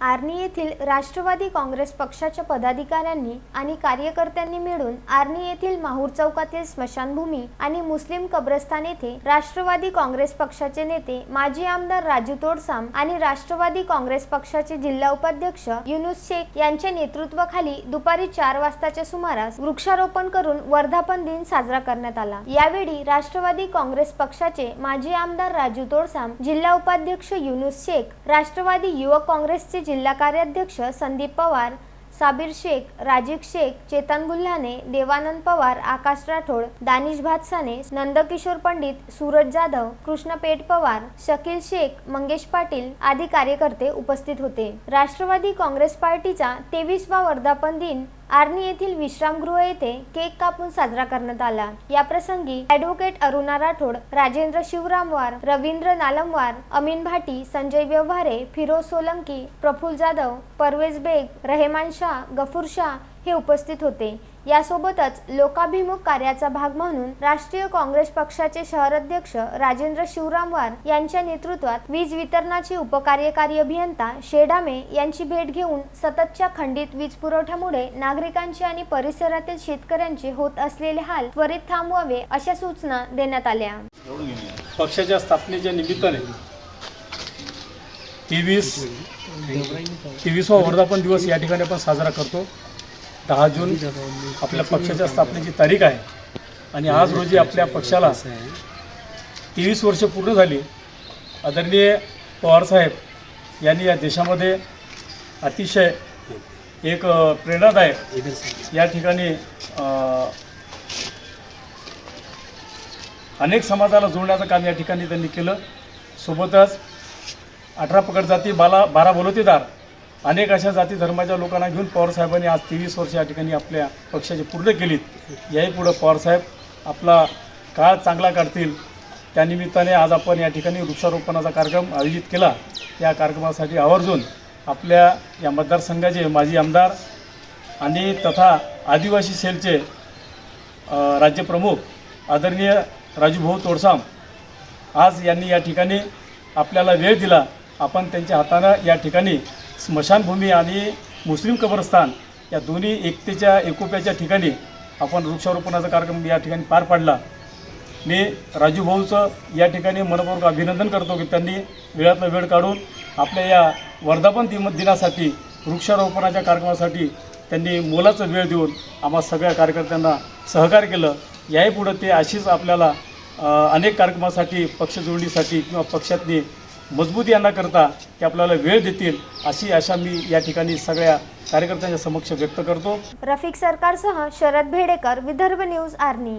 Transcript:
आर्णी येथील राष्ट्रवादी काँग्रेस पक्षाच्या पदाधिकाऱ्यांनी आणि कार्यकर्त्यांनी मिळून आर्णी येथील माहूर चौकातील स्मशानभूमी आणि मुस्लिम कब्रस्तान येथे राष्ट्रवादी काँग्रेस पक्षाचे नेते माजी आमदार राजू तोडसाम आणि राष्ट्रवादी काँग्रेस पक्षाचे जिल्हा उपाध्यक्ष युनुस शेख यांच्या नेतृत्वाखाली दुपारी चार वाजताच्या सुमारास वृक्षारोपण करून वर्धापन दिन साजरा करण्यात आला. यावेळी राष्ट्रवादी काँग्रेस पक्षाचे माजी आमदार राजू तोडसाम जिल्हा उपाध्यक्ष युनुस शेख राष्ट्रवादी युवक काँग्रेसचे जिल्हा कार्याध्यक्ष संदीप पवार साबीर शेख राजीव शेख चेतन गुल्हाने देवानंद पवार आकाश राठोड दानिश भातसाने नंदकिशोर पंडित सूरज जाधव कृष्ण पेठ पवार शकील शेख मंगेश पाटील आदी कार्यकर्ते उपस्थित होते. राष्ट्रवादी काँग्रेस पार्टीचा तेवीसवा वर्धापन दिन आर्णी येथील विश्रामगृह येथे केक कापून साजरा करण्यात आला. या प्रसंगी ॲडव्होकेट अरुणा राठोड राजेंद्र शिवरामवार रवींद्र नालमवार अमीन भाटी संजय व्यवहारे फिरोज सोलंकी प्रफुल जाधव परवेज बेग रहेमान शाह गफूर शाह हे उपस्थित होते. यासोबतच लोकाभिमुख कार्याचा भाग म्हणून राष्ट्रीय काँग्रेस पक्षाचे शहर अध्यक्ष राजेंद्र शिवरामवार यांच्या नेतृत्वात वीज वितरणाचे उपकार्यकारी अभियंता शेडामे यांची भेट घेऊन सततच्या खंडित वीज पुरवठ्यामुळे नागरिकांचे आणि परिसरातील शेतकऱ्यांचे होत असलेले हाल त्वरित थांबवावे अशा सूचना देण्यात आल्या. पक्षाच्या स्थापनेच्या निमित्ताने तेवीस तेवीसवा वर्धापन दिवस या ठिकाणी आपण साजरा करतो. दहा जून आपल्या पक्षाच्या स्थापनेची तारीख आहे. आणि आज रोजी आपल्या पक्षाला तेवीस वर्ष पूर्ण झाली. आदरणीय पवारसाहेब यांनी या देशामध्ये अतिशय एक प्रेरणादायक या ठिकाणी अनेक समाजाला जोडण्याचं काम या ठिकाणी त्यांनी केलं. सोबतच अठरा पकड जाती बाला बारा बलोतेदार अनेक अशा जाती धर्माच्या लोकांना घेऊन पवारसाहेबांनी आज तेवीस वर्ष या ठिकाणी आपल्या पक्षाची पूर्ण केलीत. याही पुढं पवारसाहेब आपला काळ चांगला काढतील. त्यानिमित्ताने आज आपण या ठिकाणी वृक्षारोपणाचा कार्यक्रम आयोजित केला. या कार्यक्रमासाठी आवर्जून आपल्या या मतदारसंघाचे माजी आमदार आणि तथा आदिवासी सेलचे राज्यप्रमुख आदरणीय राजूभाऊ तोडसाम आज यांनी या ठिकाणी आपल्याला वेळ दिला. आपण त्यांच्या हातानं या ठिकाणी स्मशानभूमी आणि मुस्लिम कब्रस्तान या दोन्ही एकतेच्या एकोप्याच्या ठिकाणी आपण वृक्षारोपणाचा कार्यक्रम या ठिकाणी पार पाडला. मी राजू भाऊचं या ठिकाणी मनपूर्वक अभिनंदन करतो की त्यांनी वेळातला वेळ काढून आपल्या या वर्धापन दिन दिनासाठी वृक्षारोपणाच्या कार्यक्रमासाठी त्यांनी मोलाचा वेळ देऊन आम्हा सगळ्या कार्यकर्त्यांना सहकार्य केलं. याही पुढं ते अशीच आपल्याला अनेक कार्यक्रमासाठी पक्षजोडणीसाठी किंवा पक्षातनी मजबूती यांना करता ते आपल्याला वेळ देतील अशी आशा मी या ठिकाणी सगळ्या कार्यकर्त्यांच्या समक्ष व्यक्त करतो. रफिक सरकारसह शरद भेडेकर विदर्भ न्यूज आर्नी.